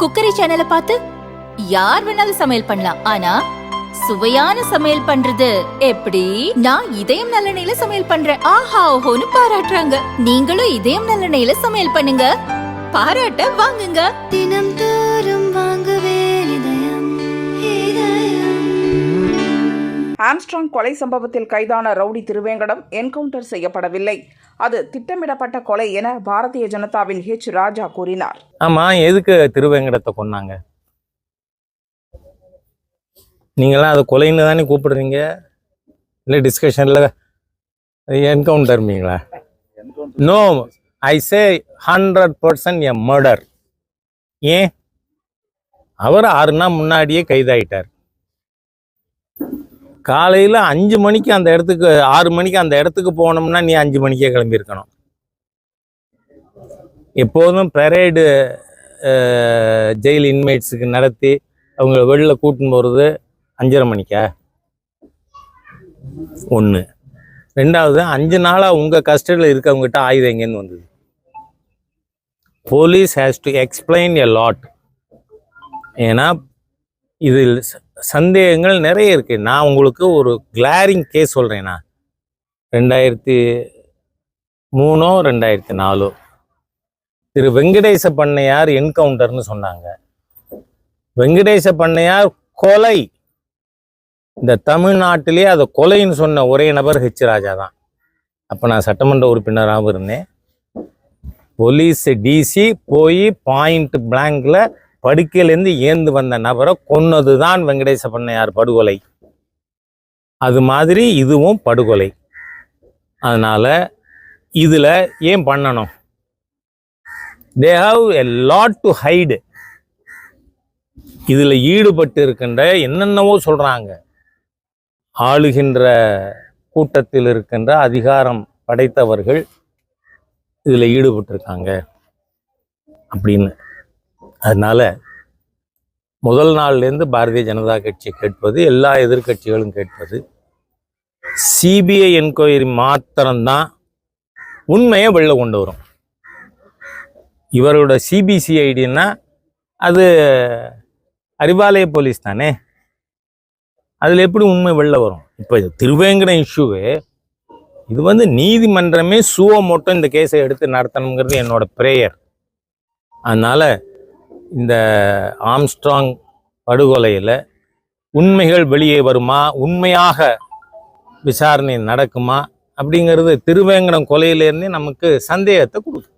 Cookery சேனலை பார்த்து யார் வேணாலும் சமையல் பண்ணலாம். ஆனா சுவையான சமையல் பண்றது எப்படி? நான் இதயம் நல்லெண்ணெயில சமையல் பண்றேன். ஆஹா ஓஹோன்னு பாராட்டுறாங்க. நீங்களும் இதயம் நல்லெண்ணெயில சமையல் பண்ணுங்க. பாராட்ட வாங்குங்க. தினம் தோறும் வாங்குவே இதயம் இதயம். ஆம்ஸ்ட்ராங் கொலை சம்பவத்தில் கைதான ரவுடி திருவேங்கடம் என்கவுண்டர் செய்யப்படவில்லை. அது திட்டமிடப்பட்ட கொலை என பாரதிய ஜனதாவின் ஹெச் ராஜா கூறினார். ஆமாம் எதுக்கு திருவேங்கடத்தை கொன்னாங்க? நீங்களாம் அதை கொலைன்னு தானே கூப்பிடுறீங்க? இல்லை டிஸ்கஷனில் என்கவுண்டர்மீங்களா no I say hundred percent a murder ஏன்? அவர் ஆறு நாள் முன்னாடியே கைதாயிட்டார். காலையில் அஞ்சு மணிக்கு அந்த இடத்துக்கு ஆறு மணிக்கு அந்த இடத்துக்கு போனோம்னா நீ அஞ்சு மணிக்கே கிளம்பியிருக்கணும். எப்போதும் பெரேடு ஜெயில் இன்மேட்ஸுக்கு நடத்தி அவங்கள வெளில கூட்டின்னு போகிறது அஞ்சரை மணிக்கா? ஒன்று ரெண்டாவது அஞ்சு நாளாக உங்கள் கஸ்டடியில் இருக்கவங்ககிட்ட ஆயுதம் எங்கேருந்து வந்தது? Police has to explain a lot ஏன்னா இதில் சந்தேகங்கள் நிறைய இருக்குது நான் உங்களுக்கு ஒரு கிளாரிங் கேஸ் சொல்கிறேன்னா ரெண்டாயிரத்தி மூணோ ரெண்டாயிரத்தி நாலோ. திரு வெங்கடேச பண்ணையார் என்கவுண்டர்னு சொன்னாங்க. வெங்கடேச பண்ணையார் கொலை. இந்த தமிழ்நாட்டிலே அதை கொலைன்னு சொன்ன ஒரே நபர் ஹெச் ராஜா தான். அப்போ நான் சட்டமன்ற உறுப்பினராகவும் இருந்தேன். போலீஸ் டிசி போய் பாயிண்ட் பிளாங்கில் படுக்கையிலேருந்து ஏந்து வந்த நபரை கொன்னது தான் வெங்கடேச பண்ணையார் படுகொலை. அது மாதிரி இதுவும் படுகொலை. அதனால இதில் ஏன் பண்ணணும்? They have a lot to hide இதில் ஈடுபட்டு இருக்கின்ற என்னென்னவோ சொல்கிறாங்க ஆளுகின்ற கூட்டத்தில் இருக்கின்ற அதிகாரம் படைத்தவர்கள் இதில் ஈடுபட்டிருக்காங்க அப்படின்னு. அதனால் முதல் நாள்லேருந்து பாரதிய ஜனதா கட்சி கேட்பது எல்லா எதிர்க்கட்சிகளும் கேட்பது சிபிஐ என்கொயரி மாத்திரம்தான் உண்மையை வெளில கொண்டு வரும். இவரோட சிபிசிஐடின்னா அது அறிவாலய போலீஸ் தானே? அதில் எப்படி உண்மை வெளில வரும்? இப்போ திருவேங்கட இஷ்யூவே. இது வந்து நீதிமன்றமே சுவ மட்டும் இந்த கேஸை எடுத்து நடத்தணுங்கிறது என்னோட ப்ரேயர். அதனால் இந்த ஆம்ஸ்ட்ராங் படுகொலையில் உண்மைகள் வெளியே வருமா? உண்மையாக விசாரணை நடக்குமா? அப்படிங்கிறது திருவேங்கடம் கொலையிலேருந்தே நமக்கு சந்தேகத்தை கொடுக்கும்.